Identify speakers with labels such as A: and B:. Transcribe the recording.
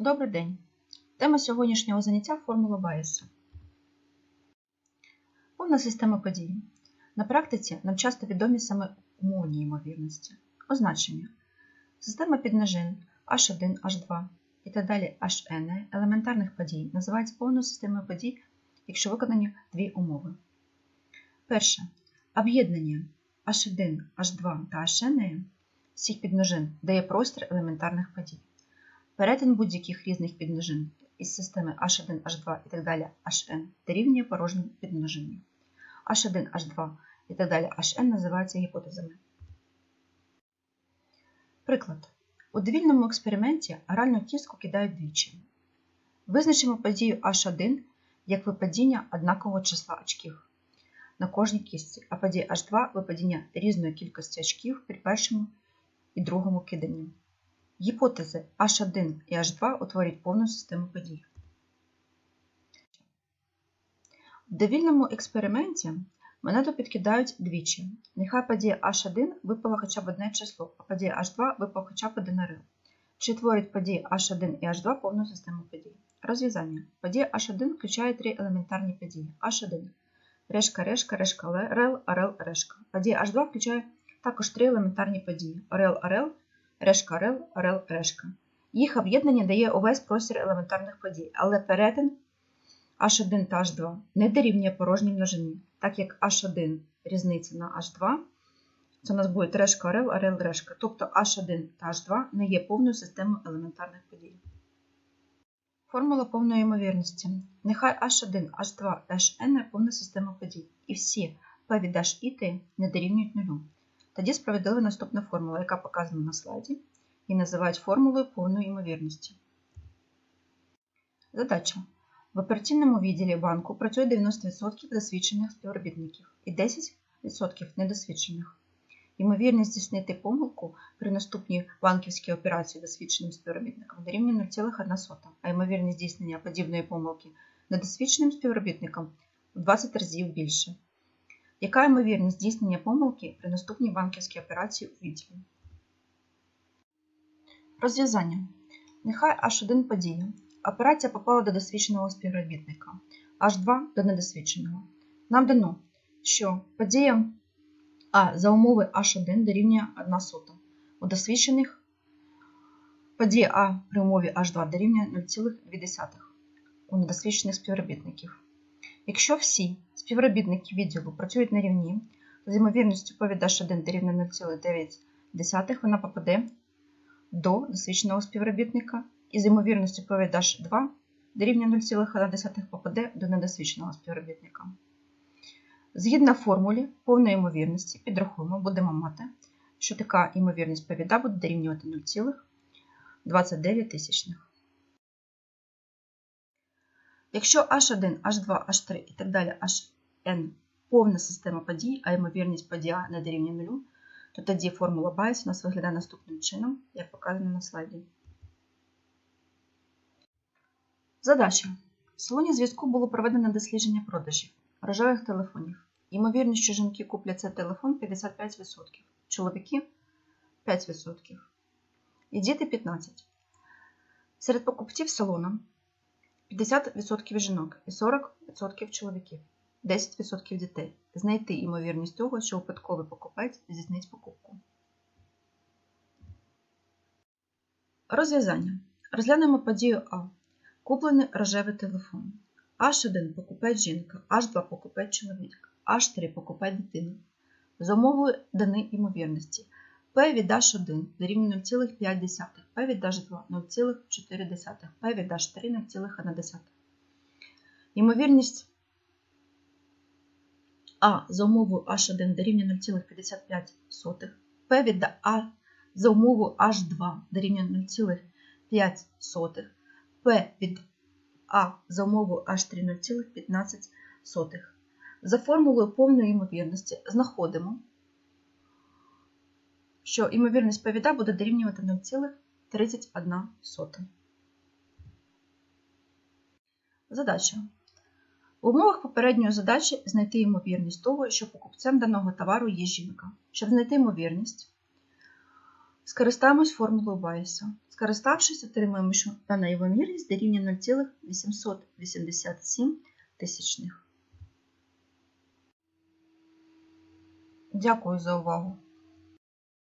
A: Добрий день! Тема сьогоднішнього заняття формула Байеса. Повна система подій. На практиці нам часто відомі саме умовні ймовірності. Означення. Система підмножин H1, H2 і так далі Hn елементарних подій називається повною системою подій, якщо виконані дві умови. Перше. Об'єднання H1, H2 та Hn всіх підмножин дає простір елементарних подій. Перетин будь-яких різних підмножин із системи H1, H2 і так далі Hn дорівнює порожнім підмноженню. H1, H2 і так далі Hn називаються гіпотезами. Приклад. У довільному експерименті гральну кістку кидають двічі. Визначимо подію H1 як випадіння однакового числа очків на кожній кістці, а подія H2 випадіння різної кількості очків при першому і другому киданні. Гіпотези H1 і H2 утворюють повну систему подій. В довільному експерименті монету підкидають двічі. Нехай подія H1 випала хоча б одне число, а подія H2 випав хоча б один орел. Чи творить події H1 і H2 повну систему подій? Розв'язання. Подія H1 включає три елементарні події. H1. Решка, решка, решка, рел, орел, решка. Подія H2 включає також три елементарні події. Орел, орел, решка, орел, орел, решка. Їх об'єднання дає увесь простір елементарних подій, але перетин H1 та H2 не дорівнює порожній множині, так як H1 різниця на H2, це у нас буде решка, орел, орел, решка. Тобто H1 та H2 не є повною системою елементарних подій. Формула повної ймовірності. Нехай H1, H2, Hn повна система подій, і всі P від H і T не дорівнюють нулю. Тоді справедлива наступна формула, яка показана на слайді, і називають формулою повної ймовірності. Задача. В операційному відділі банку працює 90% досвідчених співробітників і 10% недосвідчених. Ймовірність здійснити помилку при наступній банківській операції досвідченим співробітникам дорівнює 0,1, а ймовірність здійснення подібної помилки недосвідченим співробітникам в 20 разів більше. Яка ймовірність здійснення помилки при наступній банківській операції у відділі? Розв'язання. Нехай H1 подія. Операція попала до досвідченого співробітника, H2 до недосвідченого. Нам дано, що подія А за умови H1 дорівнює 1 сота. У досвідчених подія А при умові H2 дорівнює 0,2 у недосвідчених співробітників. Якщо всі співробітники відділу працюють на рівні, то з ймовірністю повід H1 дорівнює 0,9 вона попаде до досвідченого співробітника, і з ймовірністю повід H2 дорівнює 0,1 попаде до недосвідченого співробітника. Згідно формулі повної ймовірності, підрахуємо, будемо мати, що така ймовірність повіда буде дорівнювати 0,29 тисячних. Якщо H1, H2, H3 і так далі Hn повна система подій, а ймовірність подія не дорівнює нулю, то тоді формула Байес у нас виглядає наступним чином, як показано на слайді. Задача. В салоні зв'язку було проведено дослідження продажів рожевих телефонів. Ймовірність, що жінки куплять цей телефон 55%, чоловіки 5% і діти 15%. Серед покупців салону 50% жінок і 40% чоловіків, 10% дітей. Знайти ймовірність того, що випадковий покупець здійснить покупку. Розв'язання. Розглянемо подію А. Куплений рожевий телефон. H1 покупець жінка, H2 покупець чоловік, H3 покупець дитина. За умовою даної ймовірності P від H1 дорівнює 0,5, P від H2 0,4, P від H3 0,1. Ймовірність А за умовою H1 дорівнює 0,55, P від А за умовою H2 дорівнює 0,5, P від А за умовою H3 0,15. За формулою повної ймовірності знаходимо, що ймовірність повіда буде дорівнювати 0,31. Задача. В умовах попередньої задачі знайти ймовірність того, що покупцем даного товару є жінка. Щоб знайти ймовірність, скористаємось формулою Байеса. Скориставшись, отримуємо, що дана ймовірність дорівнює 0,887 тисячних. Дякую за увагу!